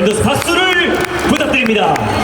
밴더스 박수를 부탁드립니다.